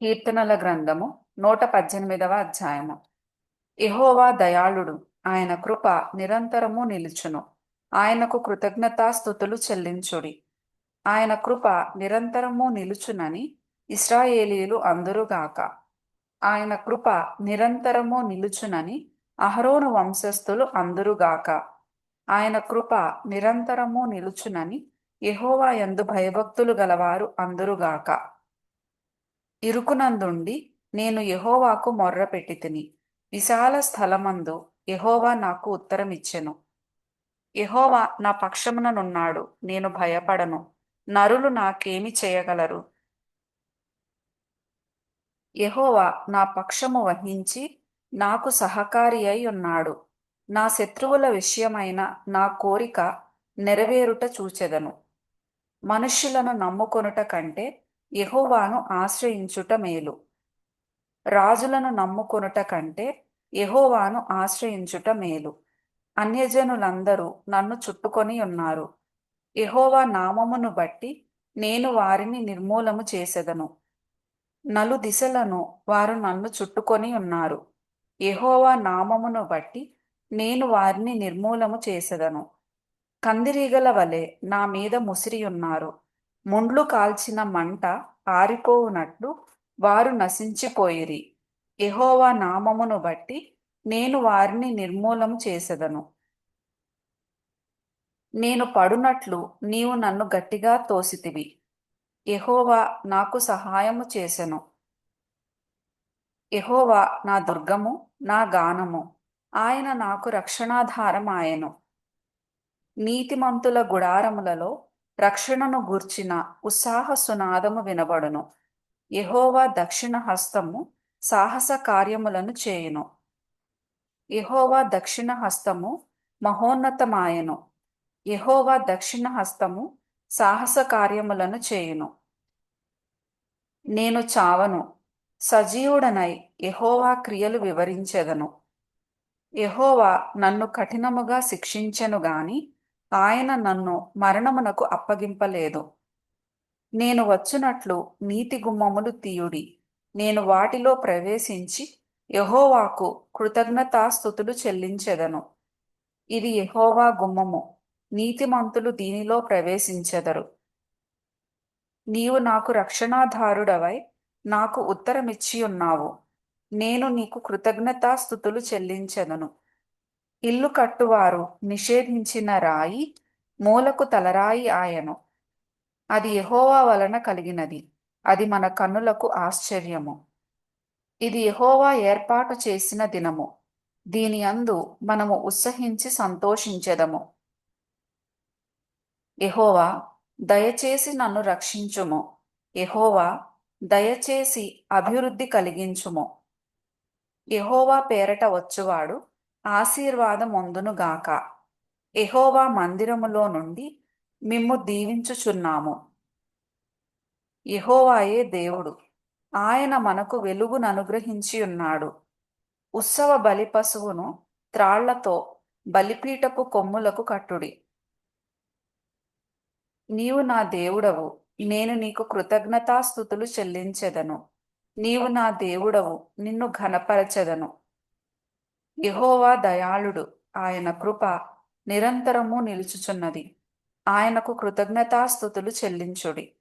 కీర్తనల గ్రంథము నూట పద్దెనిమిదవ అధ్యాయము. ఇహోవా దయాళుడు ఆయన కృప నిరంతరము నిలుచును. ఆయనకు కృతజ్ఞతాస్థుతులు చెల్లించుడి. ఆయన కృప నిరంతరము నిలుచునని ఇస్రాయేలీలు అందరుగాక ఆయన కృప నిరంతరము నిలుచునని అహరోను వంశస్థులు అందరుగాక ఆయన కృప నిరంతరము నిలుచునని ఎహోవా ఎందు భయభక్తులు గలవారు అందరుగాక ఇరుకునందుండి నేను యహోవాకు మొర్రపెట్టి తిని. విశాల స్థలమందు యహోవా నాకు ఉత్తరమిచ్చెను. యహోవా నా పక్షముననున్నాడు నేను భయపడను. నరులు నాకేమి చేయగలరు? యహోవా నా పక్షము వహించి నాకు సహకారి అయి ఉన్నాడు. నా శత్రువుల విషయమైన నా కోరిక నెరవేరుట చూచెదను. మనుష్యులను నమ్ముకొనుట కంటే యహోవాను ఆశ్రయించుట మేలు. రాజులను నమ్ముకొనుట కంటే యహోవాను ఆశ్రయించుట మేలు. అన్యజనులందరూ నన్ను చుట్టుకొని ఉన్నారు. యహోవా నామమును బట్టి నేను వారిని నిర్మూలము చేసెదను. నలు దిశలను వారు నన్ను చుట్టుకొని ఉన్నారు. యహోవా నామమును బట్టి నేను వారిని నిర్మూలము చేసెదను. కందిరీగల వలె నా మీద ముసిరి ఉన్నారు. ముండ్లు కాల్చిన మంట ఆరిపోవునట్లు వారు నశించిపోయిరి. ఎహోవా నామమును బట్టి నేను వారిని నిర్మూలము చేసెదను. నేను పడునట్లు నీవు నన్ను గట్టిగా తోసితివి. ఎహోవా నాకు సహాయము చేసెను. ఎహోవా నా దుర్గము నా గానము. ఆయన నాకు రక్షణాధారం ఆయను నీతిమంతుల గుడారములలో రక్షణను గూర్చిన ఉత్సాహ సునాదము వినబడును. యహోవా దక్షిణ హస్తము సాహస కార్యములను చేయును. యహోవా దక్షిణ హస్తము మహోన్నతమాయను. యహోవా దక్షిణ హస్తము సాహస కార్యములను చేయును. నేను చావను. సజీవుడనై యహోవా క్రియలు వివరించెదను. యహోవా నన్ను కఠినముగా శిక్షించెను గాని ఆయన నన్ను మరణమునకు అప్పగింపలేదు. నేను వచ్చునట్లు నీతి గుమ్మములు తీయుడి. నేను వాటిలో ప్రవేశించి యహోవాకు కృతజ్ఞతాస్థుతులు చెల్లించెదను. ఇది యహోవా గుమ్మము. నీతిమంతులు దీనిలో ప్రవేశించెదరు. నీవు నాకు రక్షణాధారుడవై నాకు ఉత్తరమిచ్చి ఉన్నావు నేను నీకు కృతజ్ఞతాస్థుతులు చెల్లించెదను. ఇల్లు కట్టువారు నిషేధించిన రాయి మూలకు తలరాయి ఆయను. అది యహోవా వలన కలిగినది. అది మన కన్నులకు ఆశ్చర్యము. ఇది యహోవా ఏర్పాటు చేసిన దినము. దీని అందు మనము ఉత్సహించి సంతోషించెదము. ఎహోవా దయచేసి నన్ను రక్షించుము. ఎహోవా దయచేసి అభివృద్ధి కలిగించుము. ఎహోవా పేరట వచ్చువాడు ఆశీర్వాదం గాక. మందిరములో నుండి మిమ్ము దీవించుచున్నాము. ఎహోవాయే దేవుడు. ఆయన మనకు వెలుగును అనుగ్రహించి ఉన్నాడు. ఉత్సవ బలి పశువును త్రాళ్ళతో బలిపీటపు కొమ్ములకు కట్టుడి. నీవు నా దేవుడవు. నేను నీకు కృతజ్ఞతాస్థుతులు చెల్లించెదను. నీవు నా దేవుడవు. నిన్ను ఘనపరచెదను. యహోవా దయాళుడు. ఆయన కృప నిరంతరము నిలుచుచున్నది. ఆయనకు కృతజ్ఞతాస్థుతులు చెల్లించుడి.